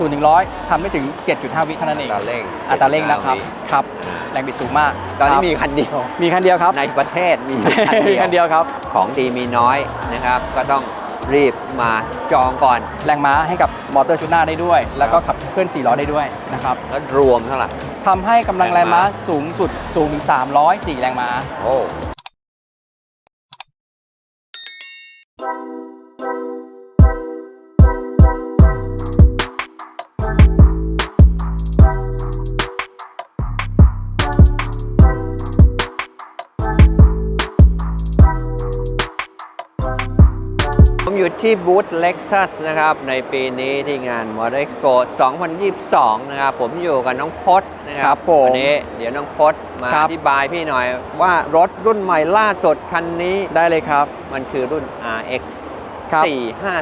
0ูนย์ถึงร้อยทำไม่ถึง 7.5 วิเท่านั้นเองอัตราเร่งอัตราเร่งนะครับวิครับอ่าแรงบิดสูงมากตอนนี้ครับมีคันเดียว มีคันเดียวครับ ในประเทศมีคันมีเดียวคันเดียวครับ ของดีมีน้อยนะครับ ก็ต้องรีบมาจองก่อน แรงม้าให้กับมอเตอร์ชุดหน้าได้ด้วย แล้วก็ขับเคลื่อน4ล้อได้ด้วยนะครับ แล้วรวมเท่าไหร่ทำให้กำลังแรงม้าสูงสุดสูงถึง304 แรงม้าโอ้ ผมอยู่ที่บูธ Lexus นะครับ ในปีนี้ที่งาน Motor Expo 2022 นะครับ ผมอยู่กับน้องพศนะคครัรับบผมวันนี้เดี๋ยวน้องพศมาครัอบธิบายพี่หน่อยว่ารถรุ่นใหม่ล่าสุดคันนี้ได้เลยครับ มันคือรุ่น RX ครับ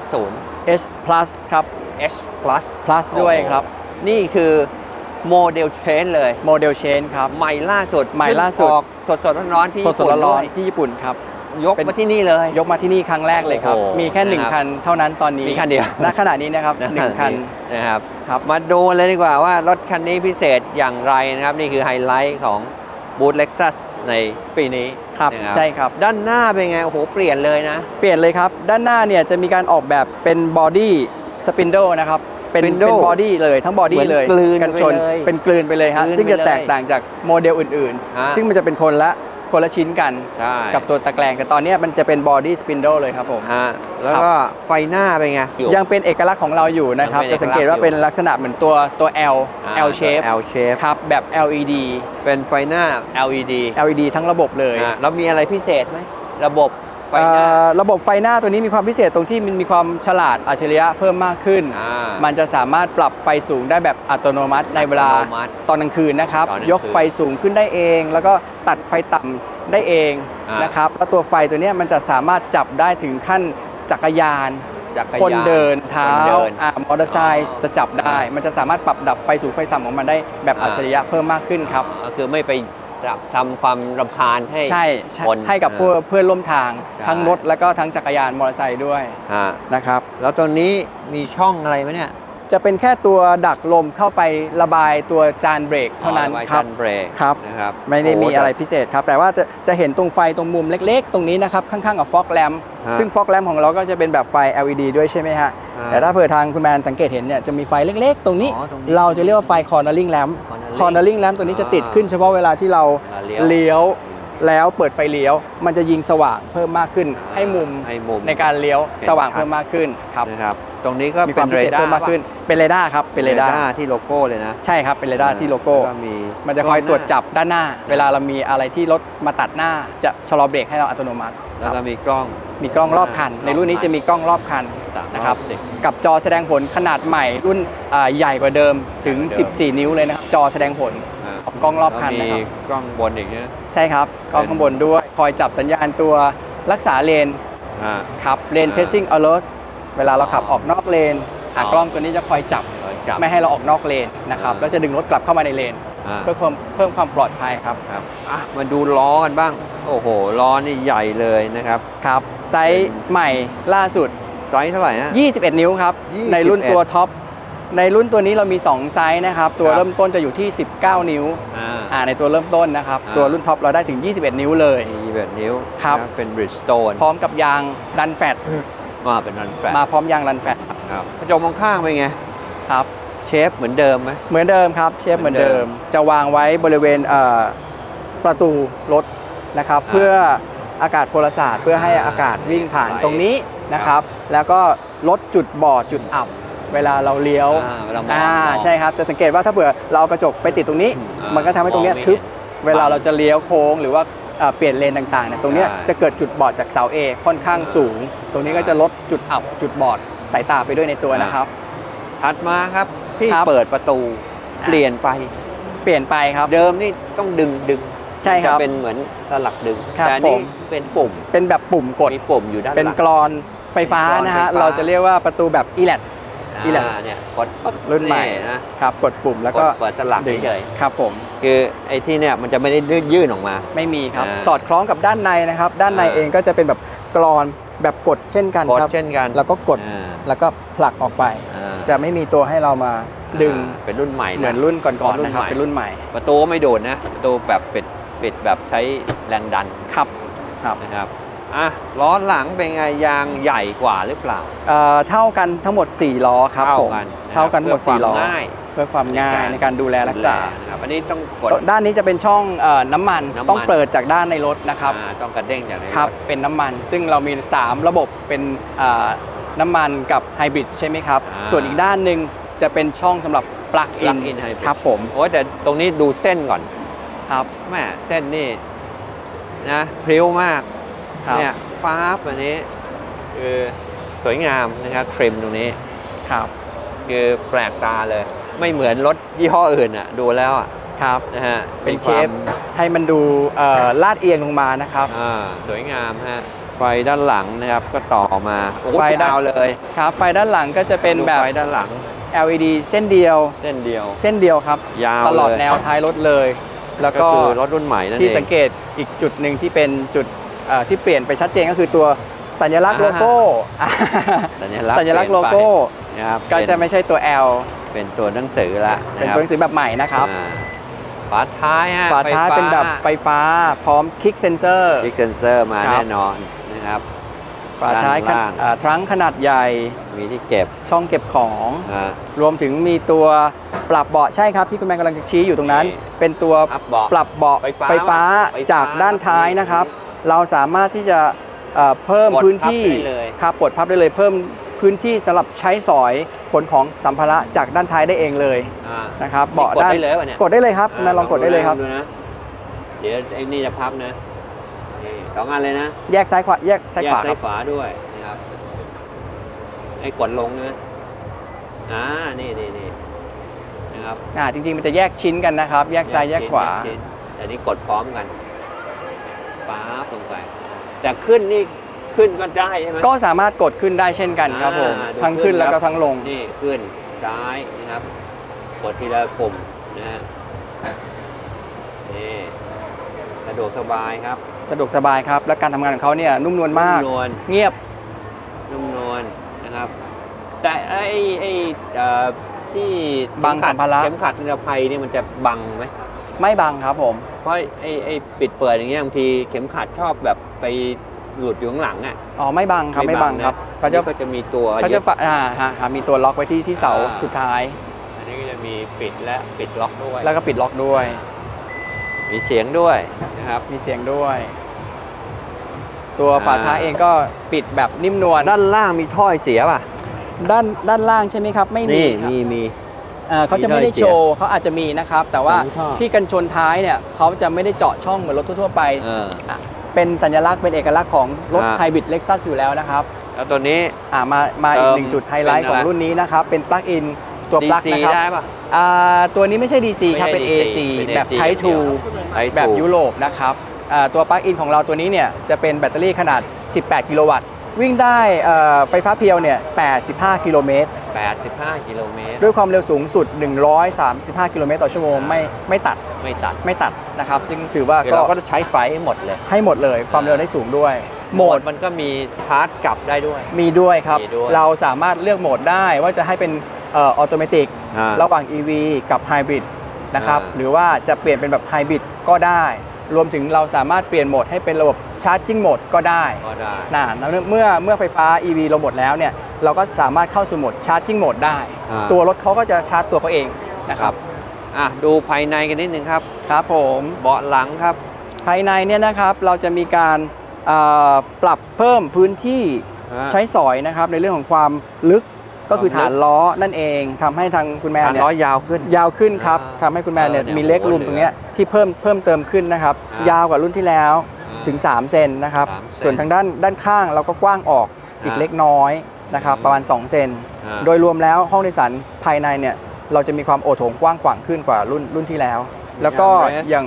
450 S plus ครับ H Plus plus ด้วยครับโอ้โหนี่คือโมเดลเชนเลยโมเดลเชนครับใหม่ล่าสุดใหม่ล่าสุดเพิ่งออกสดๆร้อนๆที่สญี่ดปุ่นๆร้อด้นวยๆที่ญี่ปุ่นครับ ยกเป็นมาที่นี่เลย ยกมาที่นี่ครั้งแรกเลยครับ โอ้โหมีแค่หนึ่งนะครับคันเท่านั้นตอนนี้มีคันเดียว ณขณะนี้นะครับหนึ่งคัน นะครับครับ มาดูเลยดีกว่าว่ารถคันนี้พิเศษอย่างไรนะครับ นี่คือไฮไลท์ของบูธ Lexus ในปีนี้ครับนะใช่ครับ ด้านหน้าเป็นไง โอ้โห เปลี่ยนเลยนะ เปลี่ยนเลยครับ ด้านหน้าเนี่ยจะมีการออกแบบเป็นบอดี้สปิน d ดนะครับ เป็น Spindle เป็นบอดี้เลยทั้งบอดี้เหมือนเลยกลืนกันชนไปเลยเป็นกลืนไปเลยฮะกลืนซึ่งจะไปเลยแตกต่างจากโมเดลอื่นฮะ ๆ ซึ่งมันจะเป็นคนละ คนละชิ้นกันใช่กับตัวตะแกรงแต่ตอนเนี้ยมันจะเป็นบอดี้สปิน d ดเลยครับผมฮะแล้วก็ไฟหน้าเป็นไงอยู่ยังเป็นเอกลักษณ์ของเราอยู่นะครับยังเป็นจะสังเกตว่าเอกลักษณ์อยู่เป็นลักษณะเหมือนตัวตัว L อ่า L shape L shape ครับแบบ LED เป็นไฟหน้า LED LED ทั้งระบบเลยอะแล้วมีอะไรพิเศษไหมระบบ ไฟหน้าเอ่อระบบไฟหน้าตัวนี้มีความพิเศษตรงที่มันมีความฉลาดอัจฉริยะเพิ่มมากขึ้น อ่ามันจะสามารถปรับไฟสูงได้แบบอัตโนมัติในเวลาอัตโนมัติตอนกลางคืนนะครับ ตอนกลางคืนยกไฟสูงขึ้นได้เอง แล้วก็ตัดไฟต่ำได้เองอ่าน นะครับ แล้วตัวไฟตัวเนี้ยมันจะสามารถจับได้ถึงขั้นจักรยาน จักรยานคนเดินเท้าคนเดินอ่ามอเตอร์ไซค์อ๋อจะจับได้อ่ามัมันจะสามารถปรับดับไฟสูงไฟต่ำของมันได้แบบอ่า อัจฉริยะเพิ่มมากขึ้นครับ ก็คือไม่ไปจับ ทำความรำคาญให้ใช่ใช่คนให้กับอ่าเพื่อนเพื่อนร่วมทางใช่ ทั้งรถแล้วก็ทั้งจักรยานมอเตอร์ไซค์ด้วยฮะนะครับ แล้วตัวนี้มีช่องอะไรไหมเนี่ยจะเป็นแค่ตัวดักลมเข้าไประบายตัวจานเบรกเท่านั้นอ๋อไว้ครับจันเบรกครับ นะครับไม่ได้โมีอะไรพิเศษครับ แต่ว่าจะจะเห็นตรงไฟตรงมุมเล็ก ๆ ตรงนี้นะครับ ข้างๆกับฟอกแลมฮะซึ่งฟอกแลมของเราก็จะเป็นแบบไฟ LED ด้วยใช่ไหมฮะ ฮะแต่ถ้าเผื่อทางคุณแมนสังเกตเห็นเนี่ยจะมีไฟเล็ก ๆ ตรงนี้ อ๋อตรงนี้ เราจะเรียกว่าไฟ cornering lamp cornering cornering lamp ตัวนี้จะติดอ่าขึ้นเฉพาะเวลาที่เราเลี้ยวเลี้ยว แล้วเปิดไฟเลี้ยว มันจะยิงสว่างเพิ่มมากขึ้น ให้มุมให้มุม ในการเลี้ยวเห็นสว่างชัด เพิ่มมากขึ้นครับนะครับ ตรงนี้ก็มีคเป็วามนพิเรเศษดาเพิ่มร์มากขึ้นเป็นเรดาร์ครับเป็นเรดาร์ที่โลโก้เลยนะใช่ครับเป็นเรดาร์ที่โลโก้แล้วมีมันจะคอยตรวจจับด้านหน้า เวลาเรามีอะไรที่รถมาตัดหน้าจะชะลอเบรกให้เราอัตโนมัติแล้วคก็รับมีกล้อง มีกล้องรอบคัน ในรุ่นนี้จะมีกล้องรอบคัน สามนะครับอบสิ กับจอแสดงผลขนาดใหม่รุ่นอ่าใหญ่กว่าเดิมถึง ใหญ่กว่าเดิม 14 นิ้วเลยนะครับจอแสดงผลอ่า ของกล้องรอบคันแล้วนะคมีรับ กล้องบนอีกเนี่ย ใช่ครับกล้องข้างบนด้วย คอยจับสัญญาณตัวรักษาเลนอ่า ครับเลน อ่า tracing alert เวลาเราขับอ๋อออกนอกเลนอะอ๋อ กล้องตัวนี้จะคอยจับเออจับ ไม่ให้เราออกนอกเลนนะครับอ่า แล้วจะดึงรถกลับเข้ามาในเลน อ่าเพื่อเพิ่มเพิ่มความปลอดภัยครับครับอะมาดูล้อกันบ้าง โอ้โหล้อนี่ใหญ่เลยนะครับครับไซส์ใหม่ล่าสุด ไซส์เท่าไหร่นะ21 นิ้วครับ 21 ในรุ่นตัวท็อป ในรุ่นตัวนี้เรามี 2 ไซส์นะครับ ตัวครับเริ่มต้นจะอยู่ที่ 19 นิ้วอ่า อ่าในตัวเริ่มต้นนะครับ อ่า ตัวรุ่นท็อปเราได้ถึง 21 นิ้วเลย มีแบบนิ้วครับ นะเป็นบริดสโตนพร้อมกับยางรันแฟตมาเป็นรันแฟลมาพร้อมยางรันแฟตครับกระจกมองข้างเป็นไง ครับ เชฟเหมือนเดิมไหม เหมือนเดิมครับเชฟเหมือนเดิเหมืมอนเดิมจะวางไว้บริเวณเอ่อประตูรถนะครับ อ่าเพื่ออากาศพลศาสตร์ เพื่อให้อ่าอากาศวิ่งผ่านไหลตรงนี้นะครับ แล้วก็ลดจุดบอดจุดอับ เวลาเราเลี้ยวอ่าเวลามองอ่ามองใช่ครับจะสังเกตว่าถ้าเผื่อเราเอากระจกไปติดตรงนี้อ่ามัมันก็ทำให้ตรงเนี้ยมองไม่ทึบเห็นเวลาเราจะเลี้ยวโค้งหรือว่าเอ่อเปลี่ยนเลนต่างๆเนี่ยตรงเนี้ยใช่ จะเกิดจุดบอดจากเสา A ค่อนข้างสูง ตรงนี้ก็จะลดจุดอับจุดบอดสายตาไปด้วยในตัวนะครับ ถัดมาครับที่ครับเปิดประตู อ่า เปลี่ยนไป เปลี่ยนไปครับ เดิมนี่ต้องดึงดึงใช่ครับจะเป็นเหมือนสลักดึง ครับแต่อันนี่ผมเป็นปุ่มเป็นแบบปุ่มกด มีปุ่มอยู่ด้านหเป็นลัง กรอนไฟฟ้าเป็นกรอนนะฮะไฟฟ้าเราจะเรียกว่าประตูแบบ e l a t อีแหละอ่าเนี่ยกดปั๊บรุ่นใหม่นะครับกดปุ่มแล้วก็กดเปิดสลักดึงเฉยครับผม ๆคือไอ้ที่เนี่ยมันจะไม่ได้ยื่นออกมา ไม่มีครับ อ่าสอดคล้องกับด้านในนะครับ ด้านในอ่า เองก็จะเป็นแบบกรอนแบบกดเช่นกันกดครับ เช่นกันแล้วก็กด อ่าแล้วก็ผลักออกไป อ่าจะไม่มีตัวให้เรามาดึงอ่าเป็นรุ่นใหม่ะ เหมือนรุ่นก่อนๆรุ่นนะครับใหม่ เป็นรุ่นใหม่ ประตูก็ไม่โดดนะประตูแบบปิดปิดแบบใช้แรงดันครับครับ นะครับ อะล้อหลังเป็นไงยางใหญ่กว่าหรือเปล่า เอ่อเท่ากันทั้งหมด 4 ล้อครับเท่าผมกันเท่ากันทั้งหมด เพื่อ4ล้อความง่าย เพื่อความง่ายในการดูแลรักษานะครับอันนี้ต้องกด ด้านนี้จะเป็นช่องเอ่อน้ำมันน้ำมัน ต้องเปิดจากด้านในรถนะครับอ่าต้องกระเด้งจากในครับถเป็นน้ำมันซึ่งเรามี 3 ระบบเป็นอ่าน้ำมันกับไฮบริดใช่ไหมครับอ่าส่วนอีกด้านหนึ่งจะเป็นช่องสำหรับปลั๊กอิน plug in hybrid ครับผมโอ้ยแต่ตรงนี้ดูเส้นก่อนครับ แม่เส้นนี่นะพริ้วมาก ครับ เนี่ยฟ้าบอันนี้คือสวยงามนะครับทริมตรงนี้ครับ คือแปลกตาเลย ไม่เหมือนรถยี่ห้ออื่นอะดูแล้วอะครับนะฮะเป็นมีเชความฟให้มันดูเอ่อลาดเอียงลงมานะครับอ่าสวยงามฮะไฟด้านหลังนะครับก็ต่อมาโอ้โหไฟด้านยาวเลยครับ ไฟด้านหลังก็จะเป็นดูแบบไฟด้านหลัง LED เส้นเดียว เส้นเดียว เส้นเดียวครับยาวตลอดเลยแนวท้ายรถเลย แล้วก็ก็คือรถรุ่นใหม่นั่นเองที่สังเกตอีกจุดหนึ่งที่เป็นจุดเอ่อ ที่เปลี่ยนไปชัดเจนก็คือตัวสัญลักษณ์อ่าโลโก้สัญลักษณ์สัญลักษณ์เปโลลี่ยนไปโก้นะครับก็จะไม่ใช่ตัว L เป็นตัวหนังสือละเป็นนะคตัวรับหนังสือแบบใหม่นะครับอ่าฝาท้ายฮะฝาท้ายเป็นแบบไฟฟ้าพร้อมคลิกเซนเซอร์ทิกเซนเซอร์มาครับแน่นอนนะครับฝาท้ายด้านล่างทรังขนาดใหญ่ มีที่เก็บ ช่องเก็บของอ่ารวมถึงมีตัวปรับเบาะใช่ครับที่คุณแม่กำลังชี้อยู่ตรงนั้นนี่เป็นตัวอัพเบาะปรับเบาะไฟฟ้าไฟฟ้าไฟฟ้าจากด้านท้ายนะครับ เราสามารถที่จะเอ่อเพิ่มกดพื้นที่พับได้เลยครับปลดพับได้เลยเพิ่มพื้นที่สำหรับใช้สอยขนของสัมภาระจากด้านท้ายได้เองเลยอ่านะครับนี่เบาะกดด้านได้เลยวะเนี่ยกดได้เลยครับคุณแม่ลองกดได้เลยครับดูนะเดี๋ยวไอ้นี่จะพับนะนี่สองอันเลยนะ แยกซ้ายขวาแยกซ้ายขวาแยกคซ้ารัยบขวาด้วยนะครับไอ้กดลงนะอ่านี่นี่นี่นะครับอ่าจริงๆมันจะแยกชิ้นกันนะครับ แยกซ้ายแยกขวาชิ้นแต่นี่กดพร้อมกัน ป๊าบลงไป แต่ขึ้นนี่ขึ้นก็ได้ใช่ไหมก็สามารถกดขึ้นได้เช่นกันครับผมอ่าดูทั้งขึ้นขึ้นแล้วครัก็บทั้งลง นี่ขึ้นซ้ายนะครับ กดทีละปุ่มนะฮะนี่สะดวกสบายครับสะดวกสบายครับ และการทำงานของเขาเนี่ยนุ่มนวลมาก นุ่มนวล เงียบ นุ่มนวลนะครับ แต่ไอ้ไอ้เอ่อที่บังสัมภาระ เข็มขัดนิรภัยนี่มันจะบังไหม ไม่บังครับผม เพราะไอ้ไอ้ปิดเปิดอย่างเงี้ยบางทีเข็มขัดชอบแบบไปหลุดอยู่ข้างหลังอะ อ๋อไม่บังครับไม่บังนะครับเขาจะนี่ก็จะมีตัวเขาจะฝะอ่าฮะฮะมีตัวล็อกไว้ที่ที่เสาอ่าสุดท้าย อันนี้ก็จะมีปิดและปิดล็อกด้วย แล้วก็ปิดล็อกด้วย มีเสียงด้วยนะครับ มีเสียงด้วย ตัวอ่าฝาท้ายเองก็ปิดแบบนิ่มนวล ด้านล่างมีถ้อยเสียป่ะ ด้านด้านล่างใช่ไหมครับ ไม่มีนี่ครับมีมี เอ่อเขาจะไม่ได้มีถ้อยเสียโชว์เขาอาจจะมีนะครับ แต่ว่าผมชอบที่กันชนท้ายเนี่ยเขาจะไม่ได้เจาะช่องเหมือนรถทั่วๆไปเออ อะเป็นสัญลักษณ์เป็นเอกลักษณ์ของรถอ่า ไฮบริดเล็กซัสอยู่แล้วนะครับ แล้วตัวนี้ อ่ามามาอีกเติมหนึ่งจุดไฮไลท์เป็นขอะไรองรุ่นนี้นะครับ เป็นปลั๊กอินตัวปลั๊ก DC นะครับได้ป่ะอ่าตัวนี้ไม่ใช่ DC ครับเป็นไม่ใช่ AC เป็นแบบ AC Type 2 Type แบบ2ยุโรปนะครับอ่าตัวปลั๊กอินของเราตัวนี้เนี่ยจะเป็นแบตเตอรี่ขนาด 18 กิโลวัตต์ วิ่งได้เอ่อไฟฟ้าเพียวเนี่ย 85 กิโลเมตร 85 กิโลเมตร ด้วยความเร็วสูงสุด 135 กิโลเมตรต่อชั่วโมงไม่ไม่ตัดไม่ตัดไม่ตัดนะครับซึ่งถือว่าคือก็เราก็จะใช้ไฟให้หมดเลย ให้หมดเลยความเร็วได้สูงด้วย โหมดมันก็มีชาร์จกลับได้ด้วย มีด้วยครับ มีด้วย เราสามารถเลือกโหมดได้ว่าจะให้เป็นเออโตเมติกอ่า ระหว่าง EV กับไฮบริดนะครับอ่า หรือว่าจะเปลี่ยนเป็นแบบไฮบริดก็ได้ รวมถึงเราสามารถเปลี่ยนโหมดให้เป็นระบบชาร์จิ่งโหมดก็ได้ก็ได้ นะแล้วเมื่อเมื่อไฟฟ้า EV เราหมดแล้วเนี่ยเราก็สามารถเข้าสู่โหมดชาร์จิ่งโหมดได้ อ่า ตัวรถเขาก็จะชาร์จตัวเขาเองนะครับอะดูภายในกันนิดนึงครับ ครับผม เบาะหลังครับ ภายในเนี่ยนะครับเราจะมีการเอ่อปรับเพิ่มพื้นที่อ่า ใช้สอยนะครับในเรื่องของความลึก ก็คือความลึกฐานล้อนั่นเองทำให้ทางคุณแม่ฐานเนี่ยล้อยาวขึ้นยาวขึ้นครับอ่าทำให้คุณแม่เนี่ยเออเนี่ยมีเล็กโอ้โหรูมตรงเนี้ยที่เพิ่มเพิ่มเติมขึ้นนะครับอ่ายยาวกว่ารุ่นที่แล้วอ่าถึง 3 เซนนะครับสามเซนส่วนทางด้านด้านข้างเราก็กว้างออกอีกอ่าเล็กน้อยนะครับอืมประมาณ 2 เซนอ่าโดยรวมแล้วห้องโดยสารภายในเนี่ยเราจะมีความโอโถงกว้างขวางขึ้นกว่ารุ่นรุ่นที่แล้ว แล้วก็ armrest อย่าง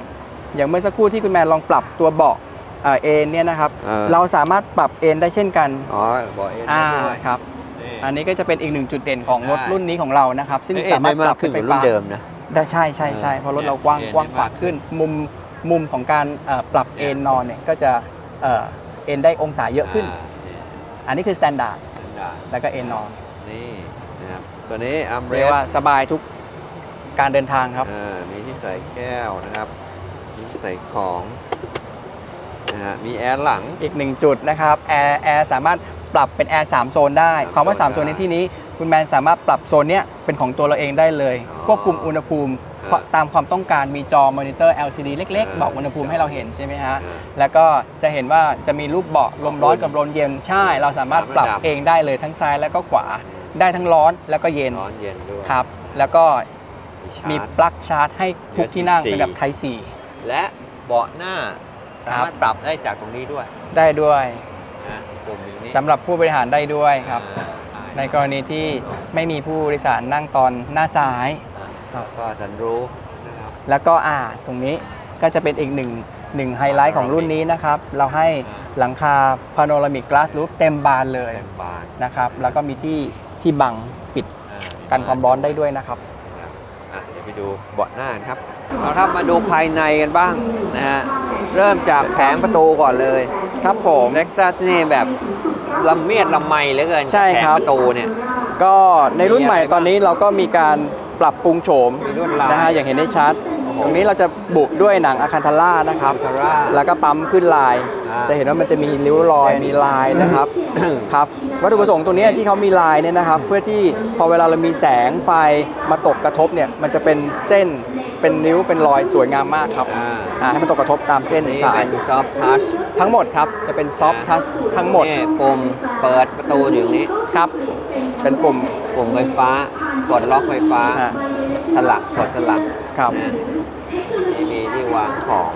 อย่างเมื่อสักครู่ที่คุณแม่ลองปรับตัวเบาะเอ่อเอนเนี่ยนะครับอ่าเราสามารถปรับเอนได้เช่นกัน อ๋อเบาะเอ็นอ่าด้วยครับนี่ อันนี้ก็จะเป็นอีกหนึ่งจุดเด่นของรถได้รุ่นนี้ของเรานะครับ ซึ่งเอ็นสามารถได้ปมารักบขึ้นไฟกว่ารุ่ฟ้านเดิมนะได้ใช่ใช่ใช่เออเพราะรถเรากว้างเอ็นกว้างได้ขวางมากขึ้น มุมมุมของการเอ่อปรับเอนนอนเนี่ยก็จะเอ่อเอนได้องศาเยอะขึ้นอ่าอันนี้คือ standard ได้แล้วก็ N นอนนี่นะครับตัวนี้อัมเบรเรียกสว่าสบายทุกการเดินทางครับอ่ามีที่ใส่แก้วนะครับมีที่ใส่ของนะฮะมีแอร์หลังอีกหนึ่งจุดนะครับแอร์แอร์สามารถ ปรับเป็นแอร์3โซนได้สามความว่าโซน3โซนในได้ที่นี้ คุณแมนสามารถปรับโซนเนี้ยเป็นของตัวเราเองได้เลยอ๋อควบคุมอุณหภูมิอ่าตามความต้องการมีจอมอนิเตอร์ LCD เล็กอ่าๆบอกอุณหภูมิให้เราเห็นใช่ไหมฮะอ่าแล้วก็จะเห็นว่าจะมีรูปเบาะลมร้อนกับลมเย็นใช่ เราสามารถปรับสามระดับเองได้เลยทั้งซ้ายและก็ขวาได้ทั้งร้อนแล้วก็เย็นร้อนเย็นด้วยครับ แล้วก็มีมีชาร์จปลั๊กชาร์จให้ทุกที่นั่ง USB เป็นแบบไทซีและเบาะหน้าสามารถปรับได้จากตรงนี้ด้วย ได้ด้วย นะปุ่มอยู่นี้สำหรับผู้บริหารได้ด้วยครับอ่าในกรณีที่ไม่มีผู้โดยสารนั่งตอนหน้าซ้ายแล้วก็สันรูฟนะครับแล้วก็อ่าตรงนี้ก็จะเป็นอีกหนึ่งหนึ่งไฮไลท์ของรุ่นนี้นะครับ เราให้หลังคา Panoramic Glass Roof เต็มบานเลยเต็มบานนะครับ แล้วก็มีที่ที่บังปิดอ่ากันความร้อนได้ด้วยนะครับนะครับ อะเดี๋ยวไปดูเบาะหน้ากันครับ เราครับมาดูภายในกันบ้างนะฮะ เริ่มจากแผงประตูก่อนเลยครับผมเล็กซัสนี่แบบลำเมียดลำไมเหลือเกินใช่ครับแผงประตูเนี่ย ก็ในรุ่นใหม่มีอะไรบ้างตอนนี้เราก็มีการปรับปรุงโฉมมีลวดลาย นะฮะอย่างเห็นได้ชัดโอ้โห ตรงนี้เราจะบุด้วยหนังอะคันทาร่านะครับ Alcantara แล้วก็ปั๊มขึ้นลาย อ่าจะเห็นว่ามันจะมีริ้วรอยเส้นมีลายนะครับ ครับวัตถุประสงค์ตรงเนี้ยที่เขามีลายเนี่ยนะครับ เพื่อที่พอเวลาเรามีแสงไฟมาตกกระทบเนี่ยมันจะเป็นเส้นเป็นนิ้วเป็นรอยสวยงามมากครับอ่า อ่าให้มันตกกระทบตามเส้นนี่สาย เป็นซอฟทัชทั้งหมดครับจะเป็นซอฟทัชทั้งหมดนี่ปุ่มเปิดประตูอยู่ตรงนี้ ครับ เป็นปุ่ม ปุ่มไฟฟ้ากดล็อกไฟฟ้า อ่า สลักกดสลักครับ นะ นี่มีที่วางของ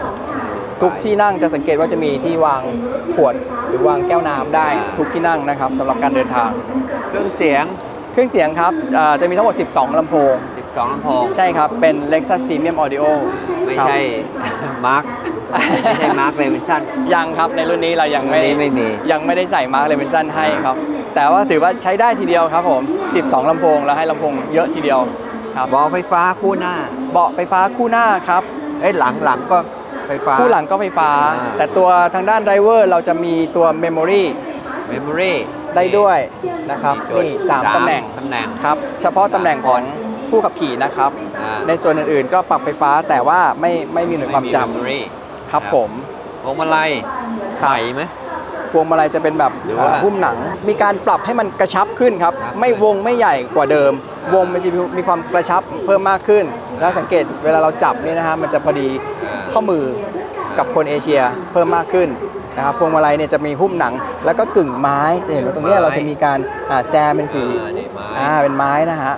ทุกที่นั่งจะสังเกตว่าจะมีที่วางขวดหรือวางแก้วน้ำได้ทุกที่นั่งนะครับสำหรับการเดินทาง เครื่องเสียง เครื่องเสียงครับอ่าจะมีทั้งหมด 12ลำโพง 12ลำโพงใช่ครับ เป็น Lexus Premium Audio ไม่ครับใช่ มาร์คไม่ใช่มาร์คเลวินชั่นยังครับในรุ่นนี้เรายังอัไม่นนี้ไม่มี ยังไม่ได้ใส่มาร์กเลเวนซันให้ครับ แต่ว่าถือว่าใช้ได้ทีเดียวครับผม 12ลำโพงแล้วให้ลำโพงเยอะทีเดียวครับ บอลไฟฟ้าคู่หน้า เบาะไฟฟ้าคู่หน้าครับ เอ้ยหลังหลังก็ไฟฟ้า คู่หลังก็ไฟฟ้า อ่า แต่ตัวทางด้านไดรเวอร์เราจะมีตัว Memory เมมโมรี่ได้ด้วยนะครับนี่สามตำแหน่งตำแหน่งครับเฉพาะตำแหน่งของผู้ขับขี่นะครับ อ่าในส่วนอื่นๆก็ปรับไฟฟ้าแต่ว่าไม่ไม่มีหน่วยความจไ memory ำครับผม พวงมาลัยครับใหม่ไหม พวงมาลัยจะเป็นแบบหรือว่าเอ่อหุ้มหนัง มีการปรับให้มันกระชับขึ้นครับ ครับ ไม่วงไม่ใหญ่กว่าเดิม วงมันจะมีมีความกระชับเพิ่มมากขึ้น แล้วสังเกตเวลาเราจับเนี่ยนะฮะมันจะพอดีอ่าข้อมือกับคนเอเชียเพิ่มมากขึ้นนะครับพวงมาลัยเนี่ยจะมีหุ้มหนัง แล้วก็กึ่งไม้จะเห็นว่าตรงเนี้ยเราจะมีการอ่าแซมเป็นสีอ่านี่ไม้ อ่าเป็นไม้นะฮะ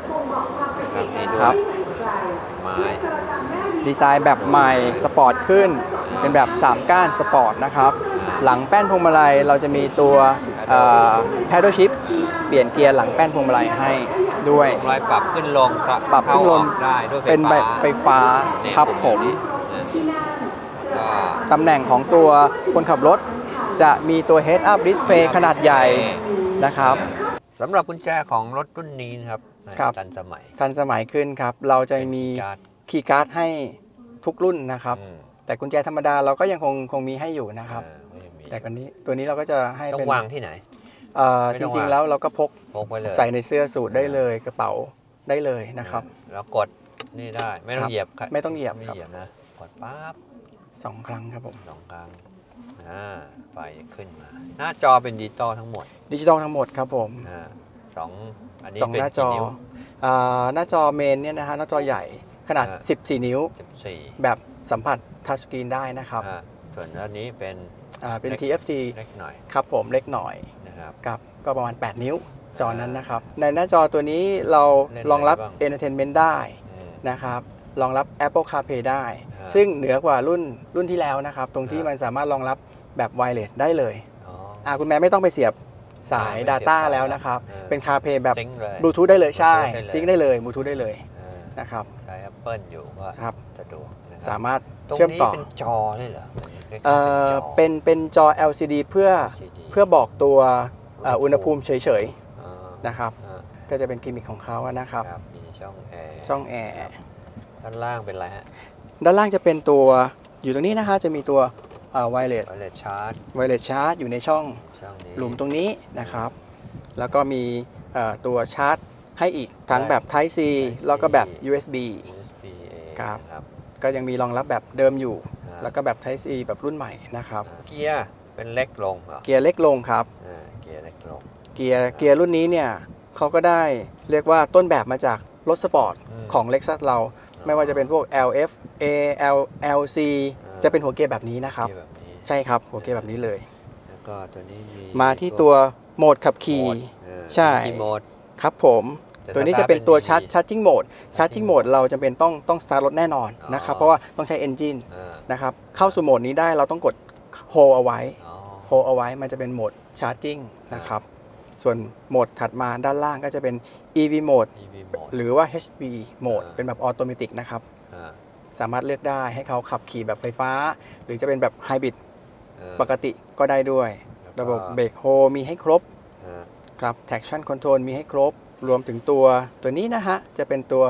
ครับนี่ด้วยครับไม้ดีไซน์แบบใหม่สปอร์ตขึ้น เป็นแบบ 3 ก้านสปอร์ตนะครับ หลังแป้นพวงมาลัยเราจะมีตัวแพด d ชิ p เปลี่ยนเกียร์หลังแป้นพวงมาลัยให้ ด้วยพวงมาลัยปรับขึ้นลงปรับขึ้นลงเข้าออกได้ด้วยไฟฟ้าเป็นแบบไฟฟ้าเนี่ยครับปุ่ผมนี้นะก็ตำแหน่งของตัวคนขับรถจะมีตัว Head Up Display ขนาดใหญ่นะครับสำหรับกุญแจของรถรุ่นนี้นะครับครับทันสมัยทันสมัยขึ้นครับ เราจะมีเป็นการ์ดคีย์การ์ดให้ทุกรุ่นนะครับอืมแต่กุญแจธรรมดาเราก็ยังคงคงมีให้อยู่นะครับอ่าไม่มีแต่คนนี้ตัวนี้เราก็จะให้ต้อเป็นงวางที่ไหน เอ่อไม่จต้องริงวางๆแล้วเราก็พกพกไว้เลย ใส่ในเสื้อสูทได้เลยกระเป๋าได้เลยนะครับ แล้วกดนี่ได้ไม่ต้อครังบเหยียบครับไม่ต้องเหยียบไม่ครับ เหยียบนะกดปั๊บสองครั้งครับผมสองครั้งอ่าไฟจะขึ้นมา หน้าจอเป็นดิจิตอลทั้งหมดดิจิตอลทั้งหมดครับผมอ่าสองอันนี้สองเป็นหน้าจอกี่นิ้วอ่าหน้าจอเมนเนี่ยนะฮะหน้าจอใหญ่ขนาด อ่า 14 นิ้ว สิบสี่แบบสัมผัสทัชสกรีนได้นะครับอ่าส่วนอันนี้เป็นอ่าเป็นเล็ก TFT เล็กหน่อย ครับผมเล็กหน่อยนะ ครับ กับก็ประมาณ 8 นิ้วจอนั้นนะครับ ในหน้าจอตัวนี้เราเล่นรองรับอะไรบ้าง Entertainment ได้อืมนะครับรองรับ Apple CarPlay ได้อ่าซึ่งเหนือกว่ารุ่นรุ่นที่แล้วนะครับ ตรงที่อ่ามัมันสามารถรองรับแบบไวเลสได้เลยอ๋ออ่าคุณแม่ไม่ต้องไปเสียบสายอ่าไม่เสียบ Data สายแล้วนะครับเออเป็น CarPlay แบบซิงค์เลยบลูทูธได้เลยใช่ Bluetooth ซิงค์ได้เลยบลูทูธได้เลยอ่านะครับใช้ Apple อยู่ก็ครับสะดวกนะครับสามารถ ตรงเชื่อมนี้ต่อ เป็นจอด้วยเหรอคล้ายๆเอ่อจอเป็นเป็นจอ LCD เพื่อ LCD เพื่อบอกตัวเอ่ออุณหภูมิเฉยอ่าๆนะครับอ่าก็จะเป็นกิมมิคของเขาอะนะครับครับมีช่องแอร์ช่องแอร์ด้านล่างเป็นอะไรฮะด้านล่างจะเป็นตัวอยู่ตรงนี้นะคะจะมีตัวไวเลสไวเลสชาร์จไวเลสชาร์จอยู่ในช่องช่องนี้หลุมตรงนี้นะครับ แล้วก็มีเอ่อตัวชาร์จให้อีกทั้งแบบ Type C แล้วก็แบบ USB USB A ครับ นะครับ ก็ยังมีรองรับแบบเดิมอยู่ครับแล้วก็แบบ Type C แบบรุ่นใหม่นะครับ เกียร์เป็นเล็กลงเหรอเกียร์เล็กลงครับ อ่าเกียร์เล็กลง เกียร์เกียร์รุ่นนี้เนี่ยเขาก็ได้เรียกว่าต้นแบบมาจากรถสปอร์ตอืม ของ Lexus เรา ไม่ว่าจะเป็นพวก LF A L LC อ่าจะเป็นหัวเกียร์แบบนี้นะครับ เกียร์แบบนี้ใช่ครับ หัวเกียร์แบบนี้เลย แล้วก็ตัวนี้มีมาที่ตัวโหมดขับขี่ โหมดเออใช่ มีโหมดครับผมแต่ตัวนี้ถ้าจะเป็นตัวเป็นชาร์จ EV ชาร์จิ่งโหมดชาร์จิ่งโหมดเราจำเป็นต้องต้องสตาร์ทรถแน่นอนนะครับอ๋อเพราะว่าต้องใช้เอนจินอ่านะครับเข้าสู่โหมดนี้ได้เราต้องกดโฮเอาไว้อ๋อโฮเอาไว้มันจะเป็นโหมดชาร์จิ่งนะครับส่วนโหมดถัดมาด้านล่างก็จะเป็น EV โหมด EV โหมดหรือว่า HV โหมดอ่าเป็นแบบออโตเมติกนะครับอ่าสามารถเลือกได้ให้เขาขับขี่แบบไฟฟ้า หรือจะเป็นแบบไฮบริดอ่าปกติก็ได้ด้วยแล้วก็ระบบเบรกโฮมีให้ครบอ่าครับ traction control มีให้ครบ รวมถึงตัวตัวนี้นะฮะ จะเป็นตัว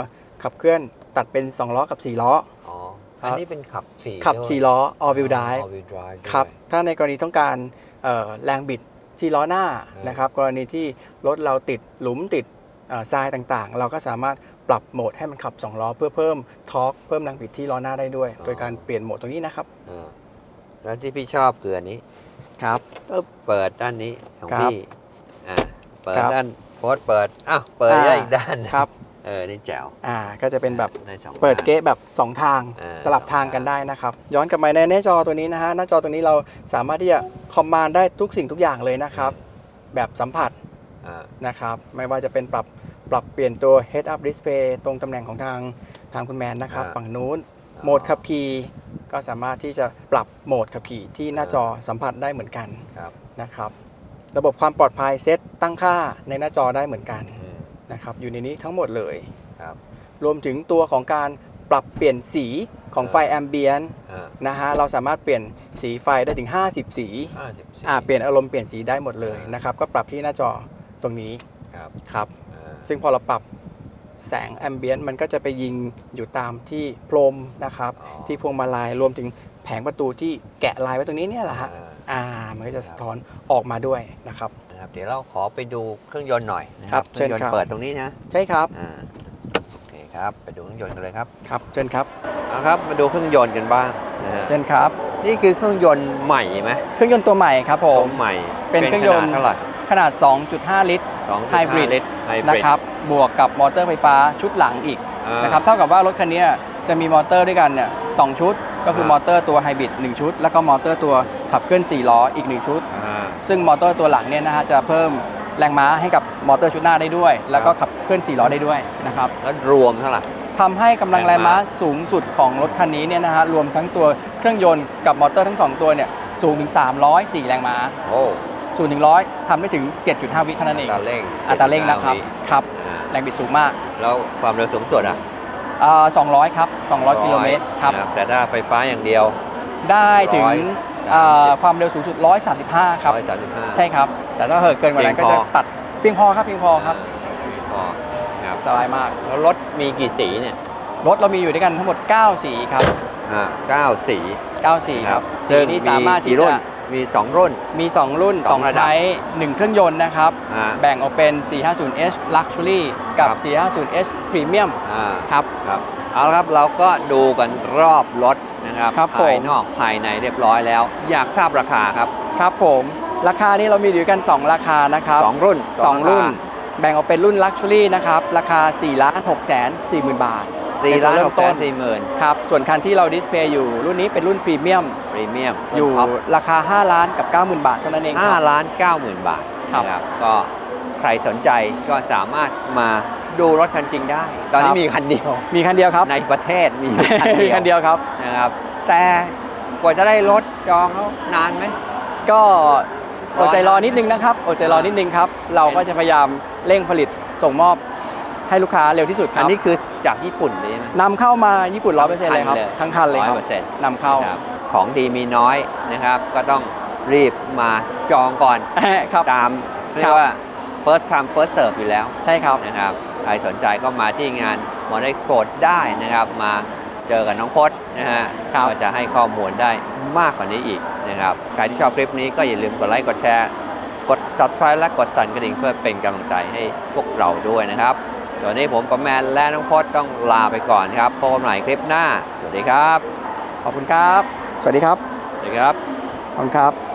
ขับเคลื่อนตัดเป็น 2 ล้อกับ 4 ล้อ อ๋อครับอันนี้เป็นขับสี่ขับด้วย4ล้อ all wheel drive all wheel drive ครับด้วยถ้าในกรณีต้องการเอ่อแรงบิดที่ล้อหน้าอืมนะครับ กรณีที่รถเราติดหลุมติดเอ่อทรายต่างๆ เราก็สามารถปรับโหมดให้มันขับ 2 ล้อ เพื่อเพิ่มทอร์กเพิ่มแรงบิดที่ล้อหน้าได้ด้วย โดยการเปลี่ยนโหมดตรงนี้นะครับอ่าแล้วที่พี่ชอบคืออันนี้ ครับปึ๊บเปิดด้านนี้ของครับพี่ อ่า เปิดครับด้าน โพสต์เปิด อ้าว เปิดอ่าได้อีกด้านหนึ่งครับ เออ นี่แจ๋ว อ่า ก็จะเป็นแบบในสองเปิดด้านเกะแบบ 2 ทางอ่าสลับทางกันได้นะครับ ย้อนกลับมาในหน้าจอตัวนี้นะฮะ หน้าจอตัวนี้เราสามารถที่จะคอมมานด์ได้ทุกสิ่งทุกอย่างเลยนะครับ แบบสัมผัสอ่านะครับ ไม่ว่าจะเป็นปรับปรับเปลี่ยนตัว head up display ตรงตำแหน่งของทางทางคุณแมนนะครับ ฝั่งนู้นโหมดขับขี่ก็สามารถที่จะปรับโหมดขับขี่ที่หน้าจอสัมผัสได้เหมือนกันครับนะครับ ระบบความปลอดภัยเซตตั้งค่าในหน้าจอได้เหมือนกันอืมนะครับอยู่ในนี้ทั้งหมดเลยครับรวมถึงตัวของการปรับเปลี่ยนสีของไฟแอมเบียนอ่านะฮะเราสามารถเปลี่ยนสีไฟได้ถึง 50 สีห้าสิบสี่อ่าเปลี่ยนอารมณ์เปลี่ยนสีได้หมดเลยนะครับก็ปรับที่หน้าจอตรงนี้ครับครับอ่าซึ่งพอเราปรับแสงแอมเบียนมันก็จะไปยิงอยู่ตามที่พรมนะครับอ๋อที่พวงมาลัยรวมถึงแผงประตูที่แกะลายไว้ตรงนี้เนี่ยแหละฮะ อ่าอ่ามันก็จะสะท้อนออกมาด้วยนะครับ นะครับ เดี๋ยวเราขอไปดูเครื่องยนต์หน่อยนะคครัรับบเครื่องยนเชิญครัต์บ เปิดตรงนี้นะใช่ครับอ่าโอเคครับไปดูเครื่องยนต์กันเลยครับครับเชิญครับเอาครับมาดูเครื่องยนต์กันบ้างนะฮะเชิญครับ นี่คือเครื่องยนต์ใหม่ไหมเครื่องยนต์ตัวใหม่ครับผตัมวใหม่เป็นเครื่องยนต์ ขนาดเท่าไหร่ขนาด 2.5 ลิตร สองไฮบริดลิตรไฮบริดนะครับ บวกกับมอเตอร์ไฟฟ้าชุดหลังอีกอ่านะครับ เท่ากับว่ารถคันนี้จะมีมอเตอร์ด้วยกันเนี่ยสองชุด ก็คือครับมอเตอร์ตัวไฮบริด1ชุด แล้วก็มอเตอร์ตัวขับเคลื่อน 4 ล้ออีก 1 ชุดอ่าซึ่งมอเตอร์ตัวหลังเนี่ยนะฮะจะเพิ่มแรงม้าให้กับมอเตอร์ชุดหน้าได้ด้วย แล้วก็ครับขับเคลื่อน 4 ล้อได้ด้วยนะครับแล้วรวมเท่าไหร่ทำให้กำลังแรแรงงม้าม้าสูงสุดของรถคันนี้เนี่ยนะฮะรวมทั้งตัวเครื่องยนต์กับมอเตอร์ทั้ง 2 ตัวเนี่ยสูงถึง 304 แรงม้าโอ้ศูนย์ถึงร้อยทำได้ถึง 7.5 วิเท่านั้นเองอัตราเร่งอัตราเร่งนะครับวิครับอ่าแรงบิดสูงมาก แล้วความเร็วสูงสุดอะ อ่า200 ครับ 200 กิโลเมตรครับ นะแต่ถ้าไฟฟ้าอย่างเดียว ได้ถึงร้อยอ่าสามสิบความเร็วสูงสุด 135 ครับร้อยสามสิบห้าใช่ครับ แต่ถ้าเหิดเกินกว่านั้นเพีก็ยงพอ จะตัดเพียงพอครับเพียงพอครับ พอครับสบายมาก แล้วรถมีกี่สีเนี่ยรถเรามีอยู่ด้วยกันทั้งหมด 9 สีครับ อ่าเก้าสี 9 สีครับสีซึ่งนี้สามารถที่กี่รุ่นจะ มีสองรุ่น มี 2 รุ่นสองระ2ดับไทป์1เครื่องยนต์นะครับ อ่า แบ่งออกเป็น 450H Luxury กับครับ 450H Premium อ่าครับ ครับเอาละครับเราก็ดูกันรอบรถนะครับครับผม ภายนอกภายในเรียบร้อยแล้ว อยากทราบราคาครับ ครับผม ราคานี้เรามีอยู่ด้วยกัน 2 ราคานะครับสองรุ่นสองรุ่นราคแบ่งออกเป็นรุ่น Luxury นะครับ ราคา4ล้าน6แสน4หมื่นบาทา สี่ล้านเป็นตัวเริ่หมกแสต้นนสี่หมื่นครับ ส่วนคันที่เราดิสเพย์อยู่รุ่นนี้เป็นรุ่นพรีเมียมพรีเมียมอยู่ท็อปราคา 5 ล้านกับ 90,000 บาทเท่านั้นเองคห้ารับล้านเก้าหมื่นบาทครับนะครับก็ใครสนใจก็สามารถมาดูรถคันจริงได้ ตอนนี้มีคันเดียว มีคันเดียวครับ ในประเทศมีคันมีเดียวคันเดียวครับนะครับ แต่กว่าจะได้รถจองเขานานไหมก็อดใจรอนิดนึงนะครับอดใจรอนิดนึงครับ เราก็จะพยายามเร่งผลิตส่งมอบ ให้ลูกค้าเร็วที่สุดคอันรับนี้คือจากญี่ปุ่นเลยใช่ไหม นำเข้ามาญี่ปุ่น100%เลยครับ ทั้งคันเลยครับร้อเปอร์เซ็นต์นำเข้าครับของดีมีน้อยนะครับ ก็ต้องรีบมาจองก่อนครับ ตามเรียกว่า first come first serve อยู่แล้วใช่ครับ นะครับ ใครสนใจก็มาที่งาน m o n e x p o ได้นะครับ มาเจอกับน้องพจน์นะฮะครับ ก็จะให้ข้อมูลได้มากกว่านี้อีกนะครับ ใครที่ชอบคลิปนี้ก็อย่าลืมกดไลค์กดแชร์ กด subscribe และกดสั่นกระดิ่งเพื่อเป็นกำลังใจให้พวกเราด้วยนะครับ ตอนนี้ผมประแมนและน้องพจน์ต้องลาไปก่อนครับพบกันใหม่คลิปหน้า สวัสดีครับ ขอบคุณครับ สวัสดีครับ สวัสดีครับ ขอบคุณครับ